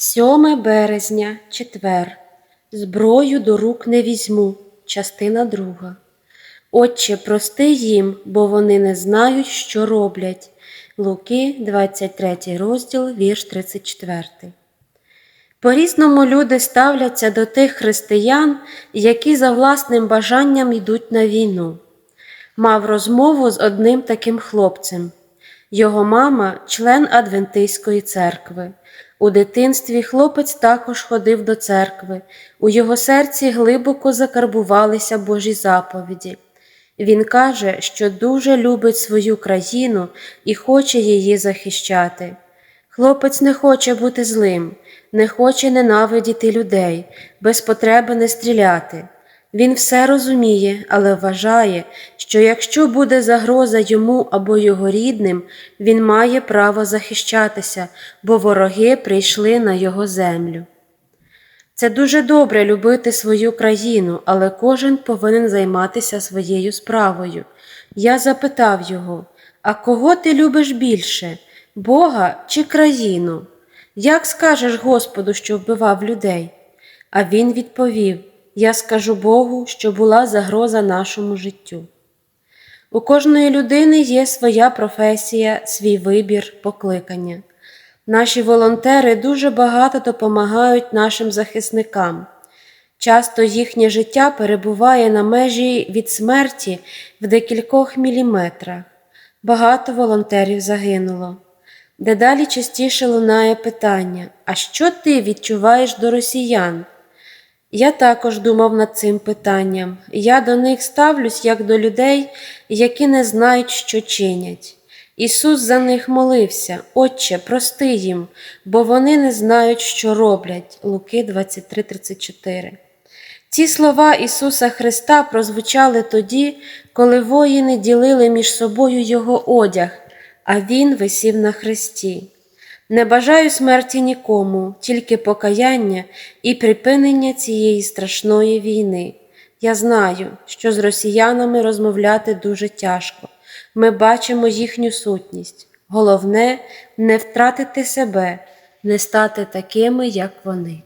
7 березня, четвер. Зброю до рук не візьму. Частина друга. Отче, прости їм, бо вони не знають, що роблять. Луки, 23 розділ, вірш 34. По-різному люди ставляться до тих християн, які за власним бажанням йдуть на війну. Мав розмову з одним таким хлопцем. Його мама член Адвентистської церкви. У дитинстві хлопець також ходив до церкви, у його серці глибоко закарбувалися Божі заповіді. Він каже, що дуже любить свою країну і хоче її захищати. Хлопець не хоче бути злим, не хоче ненавидіти людей, без потреби не стріляти. Він все розуміє, але вважає, що якщо буде загроза йому або його рідним, він має право захищатися, бо вороги прийшли на його землю. Це дуже добре любити свою країну, але кожен повинен займатися своєю справою. Я запитав його: А кого ти любиш більше, Бога чи країну? Як скажеш Господу, що вбивав людей? А він відповів: Я скажу Богу, що була загроза нашому життю. У кожної людини є своя професія, свій вибір, покликання. Наші волонтери дуже багато допомагають нашим захисникам. Часто їхнє життя перебуває на межі від смерті в декількох міліметрах. Багато волонтерів загинуло. Дедалі частіше лунає питання: а що ти відчуваєш до росіян? Я також думав над цим питанням. Я до них ставлюсь як до людей, які не знають, що чинять. Ісус за них молився, Отче, прости їм, бо вони не знають, що роблять. Луки 23:34. Ці слова Ісуса Христа прозвучали тоді, коли воїни ділили між собою Його одяг, а Він висів на хресті. Не бажаю смерті нікому, тільки покаяння і припинення цієї страшної війни. Я знаю, що з росіянами розмовляти дуже тяжко. Ми бачимо їхню сутність. Головне не втратити себе, не стати такими, як вони.